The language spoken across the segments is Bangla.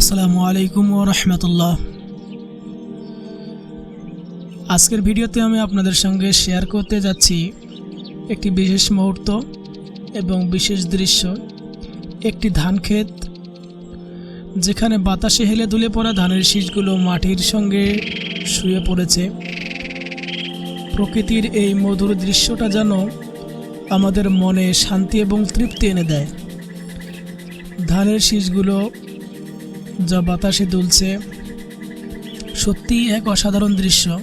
আসসালামু আলাইকুম ও রহমতুল্লাহ। আজকের ভিডিওতে আমি আপনাদের সঙ্গে শেয়ার করতে যাচ্ছি একটি বিশেষ মুহূর্ত এবং বিশেষ দৃশ্য, একটি ধান ক্ষেত, যেখানে বাতাসে হেলে দুলে পড়া ধানের শীষগুলো মাটির সঙ্গে শুয়ে পড়েছে। প্রকৃতির এই মধুর দৃশ্যটা যেন আমাদের মনে শান্তি এবং তৃপ্তি এনে দেয়। ধানের শীষগুলো যা বাতাসে দুলছে, সত্যিই এক অসাধারণ দৃশ্য।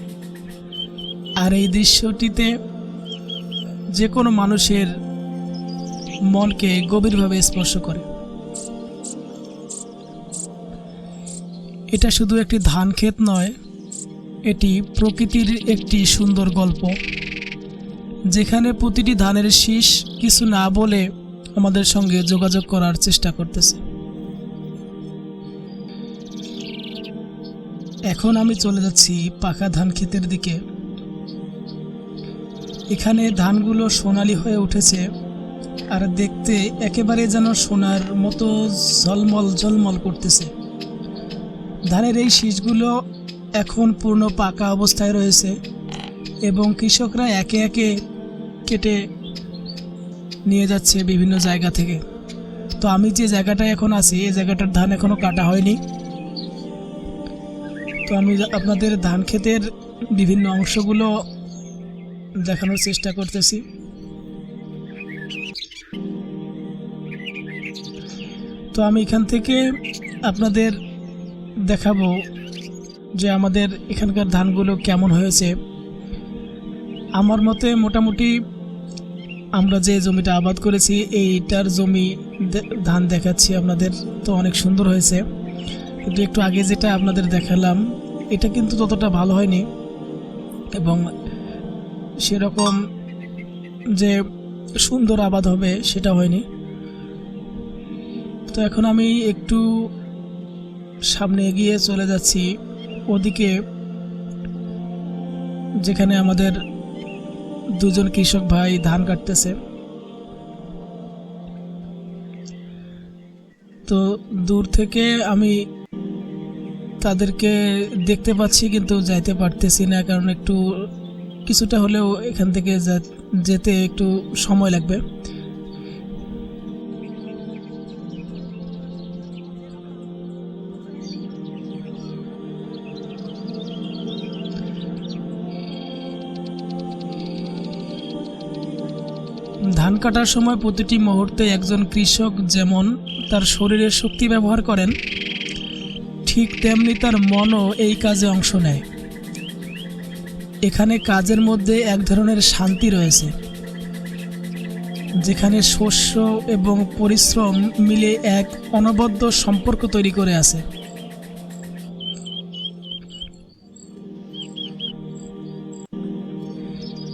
আর এই দৃশ্যটিতে যে কোনো মানুষের মনকে গভীরভাবে স্পর্শ করে। এটা শুধু একটি ধান ক্ষেত নয়, এটি প্রকৃতির একটি সুন্দর গল্প, যেখানে প্রতিটি ধানের শীষ কিছু না বলে আমাদের সঙ্গে যোগাযোগ করার চেষ্টা করতেছে। এখন আমি চলে যাচ্ছি পাকা ধান ক্ষেতের দিকে। এখানে ধানগুলো সোনালি হয়ে উঠেছে, আর দেখতে একেবারে যেন সোনার মতো ঝলমল ঝলমল করতেছে। ধানের এই শীষগুলো এখন পূর্ণ পাকা অবস্থায় রয়েছে, এবং কৃষকরা একে একে কেটে নিয়ে যাচ্ছে বিভিন্ন জায়গা থেকে। তো আমি যে জায়গাটায় এখন আছি এই জায়গাটার ধান এখনও কাটা হয়নি। তো আমি আপনাদের ধান ক্ষেতের বিভিন্ন অংশগুলো দেখানোর চেষ্টা করতেছি। তো আমি এখান থেকে আপনাদের দেখাবো যে আমাদের এখানকার ধানগুলো কেমন হয়েছে। আমার মতে মোটামুটি আমরা যে জমিটা আবাদ করেছি, এইটার জমি ধান দেখাচ্ছি। আপনাদের তো অনেক সুন্দর হয়েছে। কিন্তু একটু আগে যেটা আপনাদের দেখালাম এটা কিন্তু ততটা ভালো হয়নি। এবং সেরকম যে সুন্দর আবাদ হবে সেটা হয়নি। তো এখন আমি একটু সামনে এগিয়ে চলে যাচ্ছি। ওদিকে যেখানে আমাদের দুজন কৃষক ভাই ধান কাটতেছে। তো দূর থেকে আমি তাদেরকে দেখতে পাচ্ছি কিন্তু যাইতে পারতেছি না, কারণ একটু কিছুটা হলেও এখান থেকে যেতে একটু সময় লাগবে। ধান কাটার সময় প্রতিটি মুহূর্তে একজন কৃষক যেমন তার শরীরের শক্তি ব্যবহার করেন ঠিক তেমনি তার মনও এই কাজে অংশ নেয়। এখানে কাজের মধ্যে এক ধরনের শান্তি রয়েছে, যেখানে শস্য এবং পরিশ্রম মিলে এক অনবদ্য সম্পর্ক তৈরি করে আছে।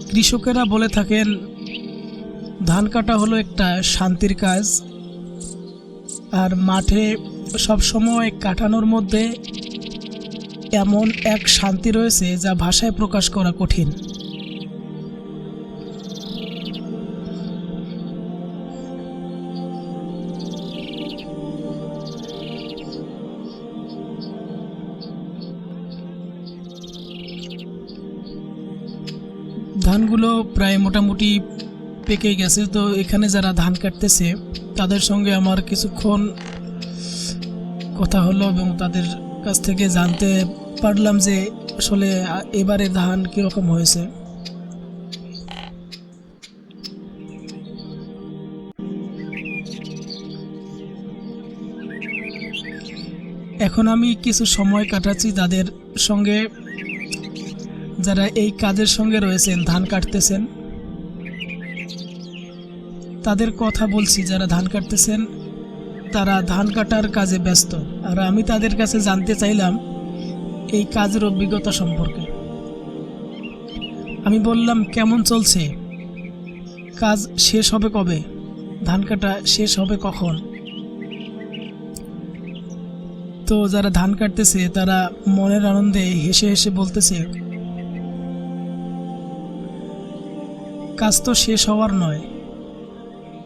কৃষকেরা বলে থাকেন, ধান কাটা হলো একটা শান্তির কাজ, আর মাঠে সবসময় কাটানোর মধ্যে এমন এক শান্তি রয়েছে যা ভাষায় প্রকাশ করা কঠিন। ধানগুলো প্রায় মোটামুটি পেকে গেছে, তো এখানে যারা ধান কাটতেছে, তাদের সঙ্গে আমার কিছুক্ষণ কথা হলো এবং তাদের কাছ থেকে জানতে পারলাম যে আসলে এবারে ধান কীরকম হয়েছে। এখন আমি কিছু সময় কাটাচ্ছি তাদের সঙ্গে, যারা এই কাজের সঙ্গে রয়েছেন, ধান কাটতেছেন। তাদের কথা বলছি, যারা ধান কাটতেছেন তারা ধান কাটার কাজে ব্যস্ত। আর আমি তাদের কাছে জানতে চাইলাম এই কাজের অভিজ্ঞতা সম্পর্কে। আমি বললাম, কেমন চলছে? কাজ শেষ হবে কবে? ধান কাটা শেষ হবে কখন? তো যারা ধান কাটতেছে, তারা মনের আনন্দে হেসে হেসে বলতেছে, কাজ তো শেষ হওয়ার নয়।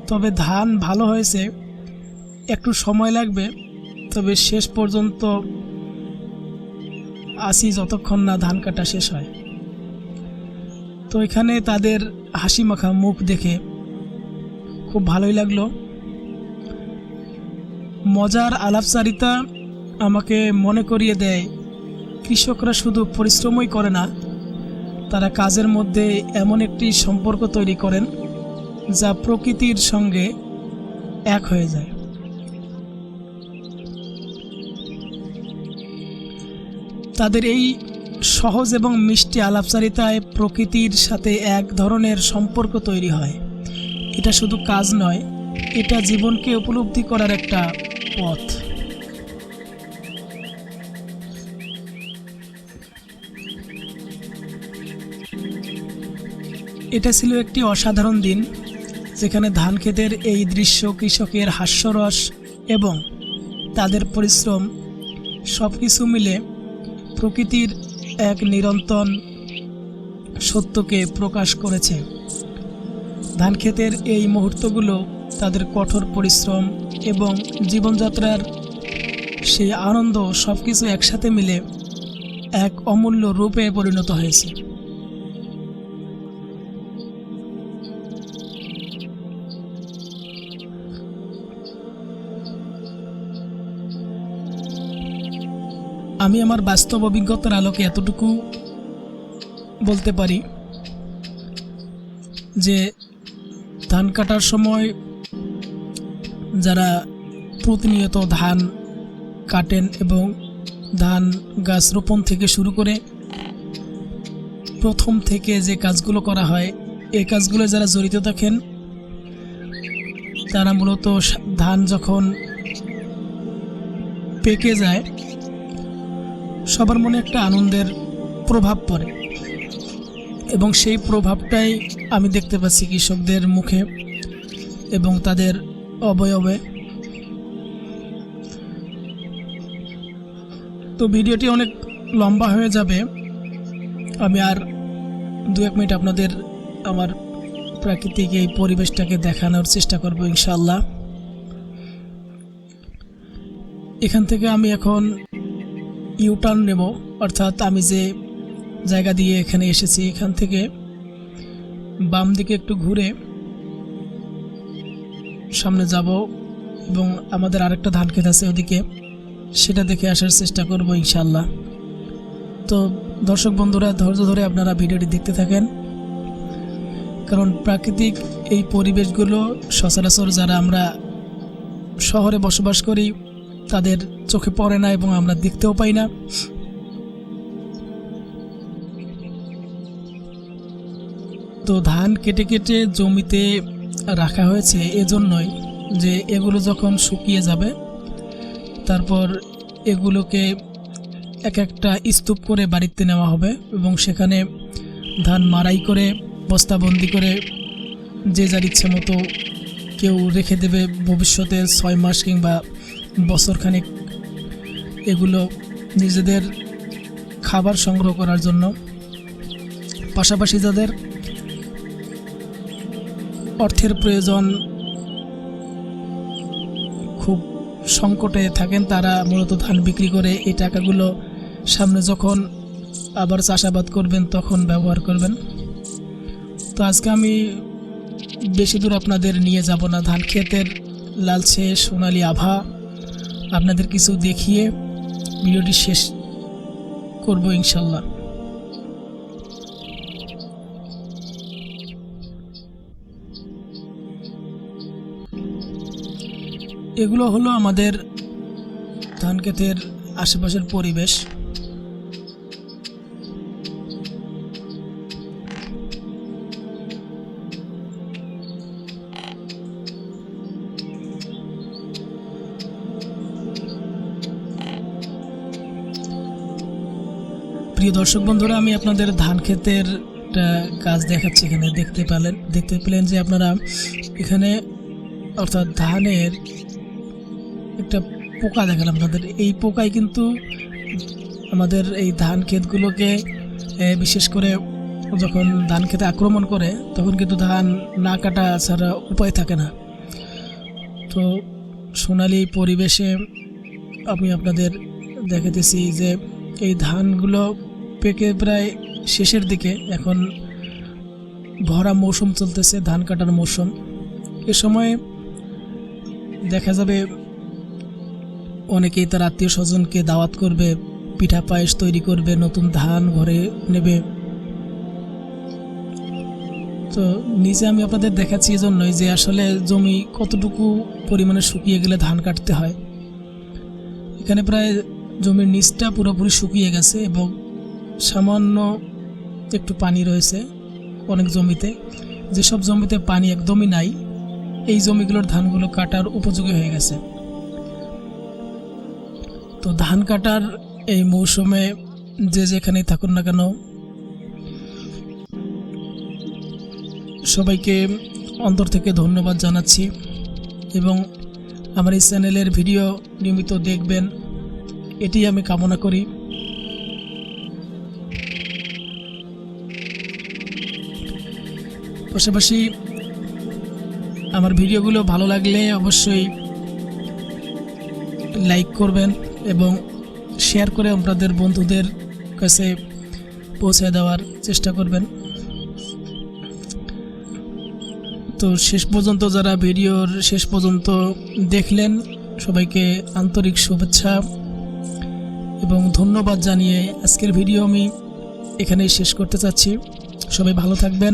তবে ধান ভালো হয়েছে একটু সময় লাগবে, তবে শেষ পর্যন্ত আসি যতক্ষণ না ধান কাটা শেষ হয়। তো এখানে তাদের হাসি মাখা মুখ দেখে খুব ভালোই লাগল। মজার আলাপচারিতা আমাকে মনে করিয়ে দেয়, কৃষকরা শুধু পরিশ্রমই করে না, তারা কাজের মধ্যে এমন একটি সম্পর্ক তৈরি করেন যা প্রকৃতির সঙ্গে এক হয়ে যায়। তাদের এই সহজ এবং মিষ্টি আলাপচারিতায় প্রকৃতির সাথে এক ধরনের সম্পর্ক তৈরি হয়। এটা শুধু কাজ নয়, এটা জীবনকে উপলব্ধি করার একটা পথ। এটা ছিল একটি অসাধারণ দিন, যেখানে ধান ক্ষেতের এই দৃশ্য কৃষকের হাস্যরস এবং তাদের পরিশ্রম সব কিছু মিলে প্রকৃতির এক নিরন্তন সত্যকে প্রকাশ করেছে। ধানক্ষেতের এই মুহূর্তগুলো তাদের কঠোর পরিশ্রম এবং জীবনযাত্রার সেই আনন্দ সব কিছু একসাথে মিলে এক অমূল্য রূপে পরিণত হয়েছে। আমি আমার বাস্তব অভিজ্ঞতার আলোকে এতটুকু বলতে পারি যে ধান কাটার সময় যারা প্রতিনিয়ত ধান কাটেন এবং ধান গাছ রোপণ থেকে শুরু করে প্রথম থেকে যে কাজগুলো করা হয়, এই কাজগুলো যারা জড়িত থাকেন, তারা মূলত ধান যখন পেকে যায় সবার মনে একটা আনন্দের প্রভাব পড়ে। এবং সেই প্রভাবটাই আমি দেখতে পাচ্ছি কৃষকদের মুখে এবং তাদের অবয়বে। তো ভিডিওটি অনেক লম্বা হয়ে যাবে। আমি আর দু এক মিনিট আপনাদের আমার প্রাকৃতিক এই পরিবেশটাকে দেখানোর চেষ্টা করব ইনশাল্লাহ এখান থেকে আমি এখন ইউটার্ন নেব। অর্থাৎ আমি যে জায়গা দিয়ে এখানে এসেছি, এখান থেকে বাম দিকে একটু ঘুরে সামনে যাব এবং আমাদের আরেকটা ধান ক্ষেত আছে ওদিকে। সেটা দেখে আসার চেষ্টা করব ইনশাল্লাহ তো দর্শক বন্ধুরা, ধৈর্য ধরে আপনারা ভিডিওটি দেখতে থাকেন। কারণ প্রাকৃতিক এই পরিবেশগুলো সচরাচর যারা আমরা শহরে বসবাস করি তাদের চোখে পড়ে না এবং আমরা দেখতেও পাই না। তো ধান কেটে কেটে জমিতে রাখা হয়েছে এজন্যই যে এগুলো যখন শুকিয়ে যাবে, তারপর এগুলোকে এক একটা স্তূপ করে বাড়িতে নেওয়া হবে এবং সেখানে ধান মারাই করে, বস্তাবন্দি করে যে যার ইচ্ছে মতো কেউ রেখে দেবে ভবিষ্যতে ছয় মাস কিংবা বছরখানেক এগুলো নিজেদের খাবার সংগ্রহ করার জন্য। পাশাপাশি যাদের অর্থের প্রয়োজন খুব সংকটে থাকেন, তারা মূলত ধান বিক্রি করে এই টাকাগুলো সামনে যখন আবার চাষাবাদ করবেন, তখন ব্যবহার করবেন। তো আজকে আমি বেশি দূর আপনাদের নিয়ে যাব না। ধান ক্ষেতের লালচে সোনালি আভা আপনাদের কিছু দেখিয়ে ভিডিওটি শেষ করব ইনশাল্লাহ। এগুলো হলো আমাদের ধান ক্ষেতের আশেপাশের পরিবেশ। প্রিয় দর্শক বন্ধুরা, আমি আপনাদের ধান ক্ষেতের একটা কাজ দেখাচ্ছি এখানে। দেখতে পেলেন দেখতে পেলেন যে আপনারা এখানে অর্থাৎ ধানের একটা পোকা দেখালাম আপনাদের। এই পোকাই কিন্তু আমাদের এই ধান ক্ষেতগুলোকে বিশেষ করে যখন ধান খেতে আক্রমণ করে, তখন কিন্তু ধান না কাটা ছাড়া উপায় থাকে না। তো সোনালি পরিবেশে আমি আপনাদের দেখাতেছি যে এই ধানগুলো পেকে প্রায় শেষের দিকে এখন ভরা মৌসুম চলতেছে, ধান কাটার মৌসুম। এ সময় দেখা যাবে অনেকেই তার আত্মীয় স্বজনকে দাওয়াত করবে, পিঠা পায়েস তৈরি করবে, নতুন ধান ঘরে নেবে। তো নিজে আমি আপনাদের দেখাচ্ছি এই জন্যই যে আসলে জমি কতটুকু পরিমাণে শুকিয়ে গেলে ধান কাটতে হয়। এখানে প্রায় জমির নিচটা পুরোপুরি শুকিয়ে গেছে এবং সামান্য একটু পানি রয়েছে অনেক জমিতে। যেসব জমিতে পানি একদমই নাই, এই জমিগুলোর ধানগুলো কাটার উপযোগী হয়ে গেছে। তো ধান কাটার এই মৌসুমে যে যেখানেই থাকুন না কেন, সবাইকে অন্তর থেকে ধন্যবাদ জানাচ্ছি এবং আমার এই চ্যানেলের ভিডিও নিয়মিত দেখবেন এটি আমি কামনা করি। পাশাপাশি আমার ভিডিওগুলো ভালো লাগলে অবশ্যই লাইক করবেন এবং শেয়ার করে আপনাদের বন্ধুদের কাছে পৌঁছে দেওয়ার চেষ্টা করবেন। তো শেষ পর্যন্ত যারা ভিডিওর শেষ পর্যন্ত দেখলেন, সবাইকে আন্তরিক শুভেচ্ছা এবং ধন্যবাদ জানিয়ে আজকের ভিডিও আমি এখানেই শেষ করতে চাচ্ছি। সবাই ভালো থাকবেন।